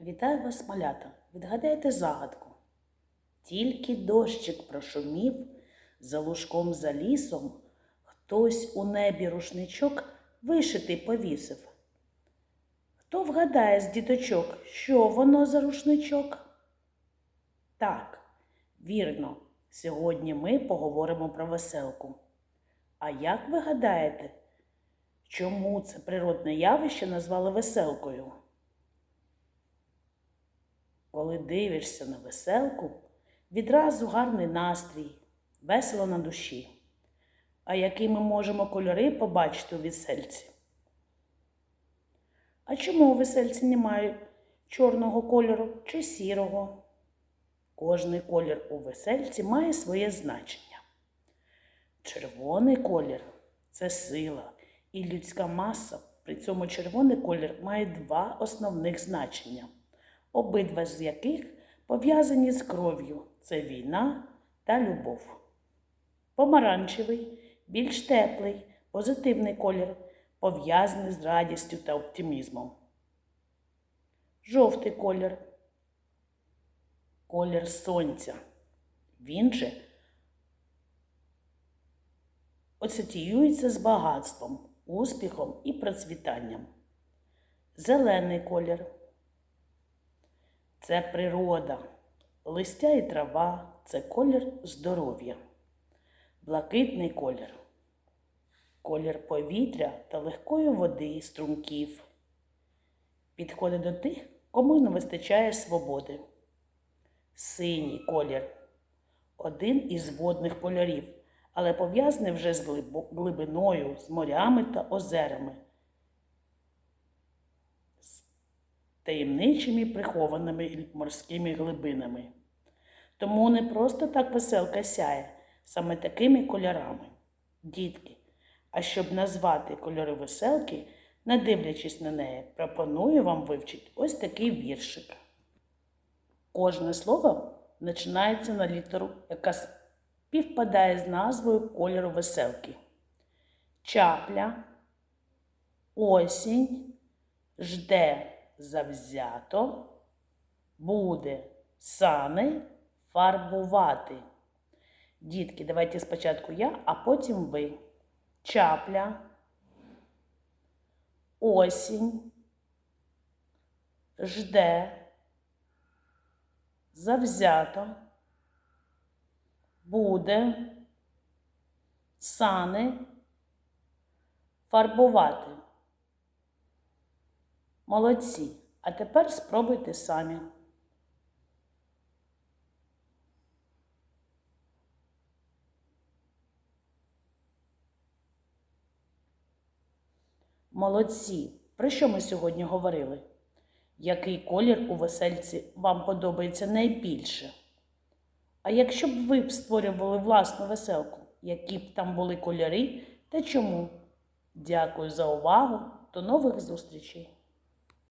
Вітаю вас, малята! Відгадайте загадку. Тільки дощик прошумів, за лужком за лісом, хтось у небі рушничок вишитий повісив. Хто вгадає з діточок, що воно за рушничок? Так, вірно, сьогодні ми поговоримо про веселку. А як ви гадаєте, чому це природне явище назвали веселкою? Коли дивишся на веселку, відразу гарний настрій, весело на душі. А які ми можемо кольори побачити у весельці? А чому у весельці немає чорного кольору чи сірого? Кожний колір у весельці має своє значення. Червоний колір це сила, і людська маса. При цьому червоний колір має два основних значення обидва з яких пов'язані з кров'ю це війна та любов. Помаранчевий, більш теплий, позитивний колір, пов'язаний з радістю та оптимізмом. Жовтий колір колір сонця. Він же асоціюється з багатством, успіхом і процвітанням. Зелений колір це природа, листя і трава це колір здоров'я, блакитний колір, колір повітря та легкої води струмків. Підходить до тих, кому не вистачає свободи. Синій колір один із водних кольорів, але пов'язаний вже з глибиною, з морями та озерами. Таємничими прихованими морськими глибинами. Тому не просто так веселка сяє саме такими кольорами. Дітки, а щоб назвати кольори веселки, не дивлячись на неї, пропоную вам вивчити ось такий віршик. Кожне слово починається на літеру, яка співпадає з назвою кольору веселки. Чапля, осінь, жде завзято буде сани фарбувати. Дітки, давайте спочатку я, а потім ви. Чапля, осінь, жде, завзято, буде, сани фарбувати. Молодці. А тепер спробуйте самі. Молодці. Про що ми сьогодні говорили? Який колір у весельці вам подобається найбільше? А якщо б ви б створювали власну веселку, які б там були кольори та чому? Дякую за увагу! До нових зустрічей!